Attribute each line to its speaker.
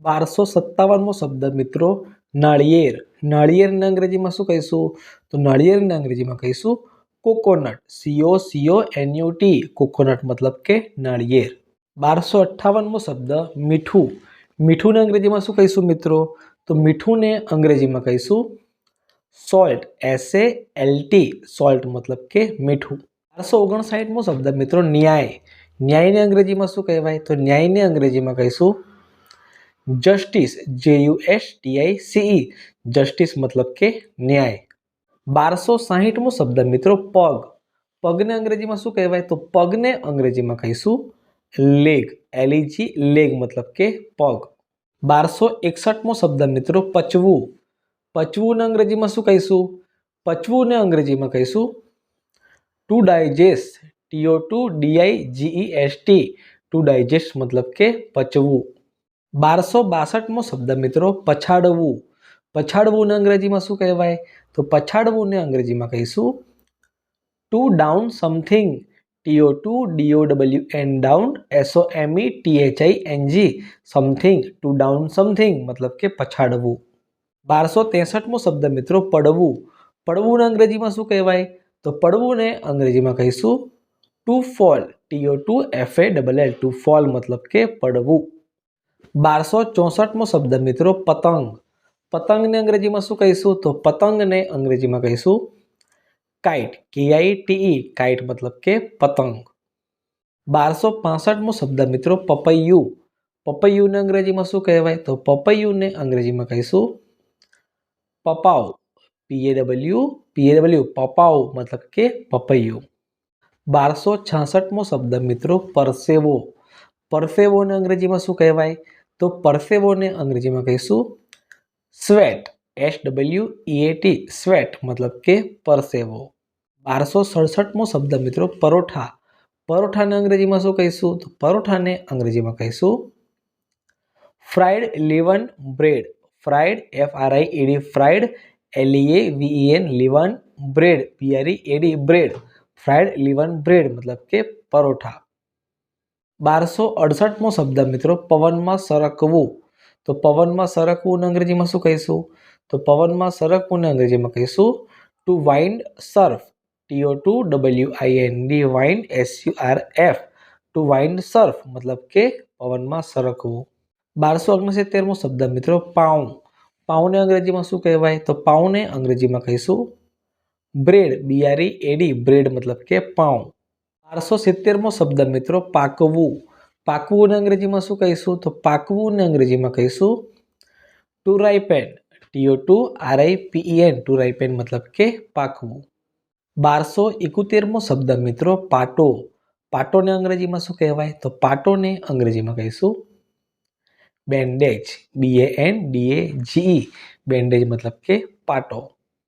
Speaker 1: બારસો સત્તાવનમો શબ્દ, મિત્રો. નાળિયેર. નાળિયેરને અંગ્રેજીમાં શું કહીશું? તો નાળિયેરને અંગ્રેજીમાં કહીશું coconut. C O C O N U T coconut મતલબ કે નાળિયેર. બારસો અઠ્ઠાવનમો શબ્દ, મીઠું. મીઠુંને અંગ્રેજીમાં શું કહીશું, મિત્રો? તો મીઠુંને અંગ્રેજીમાં કહીશું salt. S A L T salt મતલબ કે મીઠું. બારસો ઓગણસાઠમો શબ્દ, મિત્રો, ન્યાય. ન્યાયને અંગ્રેજીમાં શું કહેવાય? તો ન્યાયને અંગ્રેજીમાં કહીશું justice J U S T I C E justice મતલબ કે ન્યાય બારસો સાહીઠમો શબ્દ મિત્રો પગ પગને અંગ્રેજીમાં શું કહેવાય તો પગને અંગ્રેજીમાં કહીશું લેગ એલઈજી લેગ મતલબ કે પગ બારસો એકસઠમો શબ્દ મિત્રો પચવું પચવુંને અંગ્રેજીમાં શું કહીશું પચવુંને અંગ્રેજીમાં કહીશું to digest T O to D I G E S T to digest મતલબ કે પચવું બારસો બાસઠમો શબ્દ મિત્રો પછાડવું પછાડવુંને અંગ્રેજીમાં શું કહેવાય તો પછાડવુંને અંગ્રેજીમાં કહીશું to down something T O to D O W N down S O M E T H I N G something to down something મતલબ કે પછાડવું બારસો ત્રેસઠમો શબ્દ મિત્રો પડવું પડવુંને અંગ્રેજીમાં શું કહેવાય તો પડવુંને અંગ્રેજીમાં કહીશું to fall T O to F A double L to fall મતલબ કે પડવું બારસો ચોસઠમો શબ્દ મિત્રો પતંગ પતંગને અંગ્રેજીમાં શું કહીશું તો પતંગને અંગ્રેજીમાં કહીશું કાઇટ કે આઈ ટીઈ કાઇટ મતલબ કે પતંગ બારસો પાસઠમો શબ્દ મિત્રો પપૈયું પપૈયુંને અંગ્રેજીમાં શું કહેવાય તો પપૈયુંને અંગ્રેજીમાં કહીશું પપાવ પીએ ડબલ્યુ પીએ ડબલ્યુ પપાવ મતલબ કે પપૈયું બારસો છાસઠમો શબ્દ મિત્રો પરસેવો પરસેવોને અંગ્રેજીમાં શું કહેવાય તો પરસેવોને અંગ્રેજીમાં કહીશું sweat S W T sweat મતલબ કે પરસેવો બારસો સડસઠમો શબ્દ મિત્રો પરોઠા પરોઠાને અંગ્રેજીમાં શું કહીશું તો પરોઠાને અંગ્રેજીમાં કહીશું fried leaven bread fried F R I E D fried L A V N leaven bread P R E D bread fried leaven bread મતલબ કે પરોઠા બારસો અડસઠમો શબ્દ મિત્રો, પવનમાં સરકવું. તો પવનમાં સરકવું અંગ્રેજીમાં શું કહીશું? તો પવનમાં સરકવું અંગ્રેજીમાં કહીશું to wind surf T O to W I N D wind S R F to wind surf મતલબ કે પવનમાં સરકવું. બારસો ઓગણસિત્તેરમો શબ્દ મિત્રો, પાઉં. પાઉને અંગ્રેજીમાં શું કહેવાય? તો પાઉને અંગ્રેજીમાં કહીશું બ્રેડ બીઆરઈ એડી બ્રેડ મતલબ કે પાઉં. બારસો સિત્તેરમો શબ્દ મિત્રો પાકવું પાકવું અંગ્રેજીમાં શું કહીશું તો પાકવું અંગ્રેજીમાં કહીશું to ripen T O to R I P E N to ripen મતલબ કે પાકવું બારસો એકોતેરમો શબ્દ મિત્રો પાટો પાટોને અંગ્રેજીમાં શું કહેવાય તો પાટોને અંગ્રેજીમાં કહીશું bandage B A N D A G bandage મતલબ કે પાટો